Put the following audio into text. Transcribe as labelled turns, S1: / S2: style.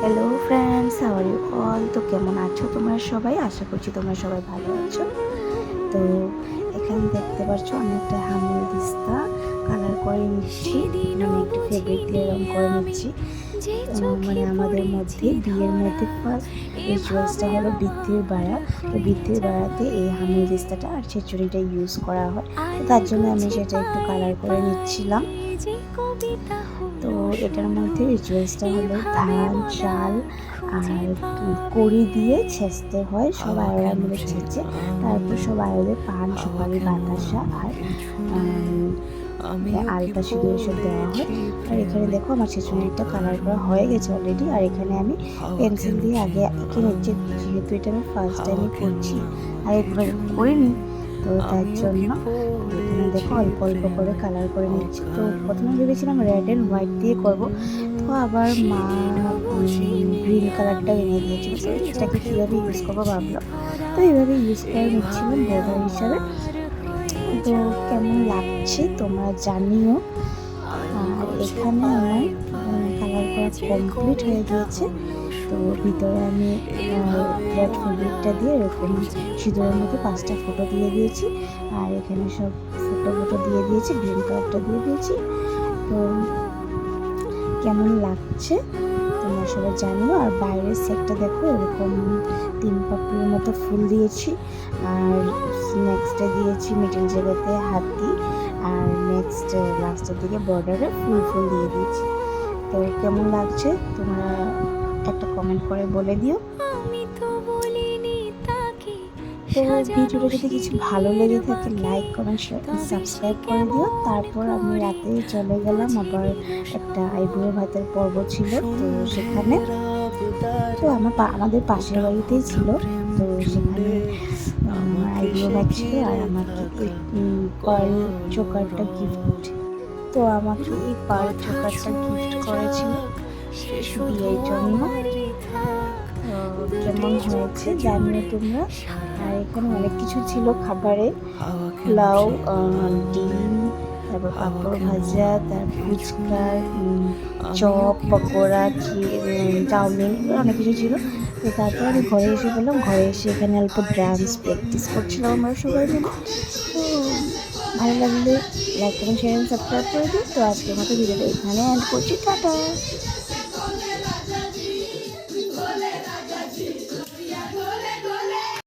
S1: Hello friends how are you all কেমন আছো তোমরা সবাই? আশা করছি তোমরা সবাই ভালো আছো। তো এখানে দেখতে পাচ্ছ, অনেকটা হামল দিস্তা। কালার করে নিচ্ছি। একটু ফেব্রিক দিয়ে রং করে নিচ্ছি। মানে আমাদের মধ্যে বিয়ের মধ্যে ফার্স্ট এই রিচুয়ালসটা হলো বৃদ্ধির বাড়া। তো বৃদ্ধির বাড়াতে এই হামি রিস্তাটা আর ছেচুরিটা ইউজ করা হয়। তো তার জন্য আমি সেটা একটু কালার করে নিচ্ছিলাম। তো এটার মধ্যে রিচুয়ালসটা হলো ধান চাল আর কড়ি দিয়ে ছেঁচতে হয়। সব আয়োরা মিলে ছেঁচে তারপর সব আয়োরে পান সুপারি বাতাসা আর আলতা সিঁদুর এসব দেওয়া হয়। আর এখানে দেখো আমার ছেচুনিটা কালার করা হয়ে গেছে অলরেডি আর এখানে আমি পেন্সিল দিয়ে আগে এঁকে নিচ্ছি যেহেতু এটা আমি ফার্স্ট টাইমে করছি। আর একবার করিনি তো তার জন্য এখানে দেখো অল্প অল্প করে কালার করে নিচ্ছি। তো প্রথমে ভেবেছিলাম রেড অ্যান্ড হোয়াইট দিয়ে করব। তো আবার মা গ্রিন কালারটা এনে দিয়েছিল। তো এটাকে কীভাবে ইউজ করব ভাবলো। তো এইভাবে ইউজ করে নিচ্ছিলাম বর্ডার হিসাবে। তো কেমন লাগছে তোমরা জানিও। আর এখানে আমার কালার করা কমপ্লিট হয়ে গিয়েছে। তো ভিতরে আমি রেড ফেব্রিকটা দিয়ে এরকম সিঁদুরের মধ্যে পাঁচটা ফটো দিয়ে দিয়েছি। আর এখানে সব ফটো ফটো দিয়ে দিয়েছি গ্রিন কালারটা দিয়ে দিয়েছি। তো কেমন লাগছে তোমরা সবাই জানিও। আর বাইরের সেটটা দেখো, এরকম তিন পাপড়ির মতো ফুল দিয়েছি। আর নেক্সটে দিয়েছি মিডিল জায়গাতে হাতি আর নেক্সট লাস্টের দিকে বর্ডারে ফুল ফুল দিয়ে দিয়েছি। তো কেমন লাগছে? তোমরা একটা কমেন্ট করে বলে দিও। তো ভিডিওটা যদি কিছু ভালো লেগে থাকে লাইক কমেন্ট সাবস্ক্রাইব করে দিও। তারপর আমি রাতে চলে গেলাম। আবার একটা আইবুড়ো ভাতের পর্ব ছিল তো সেখানে তো আমার পা- আমাদের পাশের বাড়িতেই ছিল। তো সেখানে আমার আইবুড়ো ভাত আর আমাকে এই চোকারটা গিফট তো আমাকে এই পার্ল চোকারটা গিফট করেছিল বিয়ের জন্য। কেমন হয়েছে জানিও তোমরা। আর এখানে অনেক কিছু ছিল খাবারে। পোলাও ডিম, তারপর পাঁপড় ভাজা, তার ফুচকা চপ, পকোড়া চাউমিন অনেক কিছু ছিল। তো তারপর আমি ঘরে এসে বললাম, ঘরে এসে এখানে অল্প ডান্স প্র্যাকটিস করছিলাম আমার সবাই মিলে। তো ভালো লাগলে। লাইক করেন শেয়ার সাবস্ক্রাইব করে দিন তো আজকের মতো ভিডিওটা এখানে অ্যাড করছি। টাটা!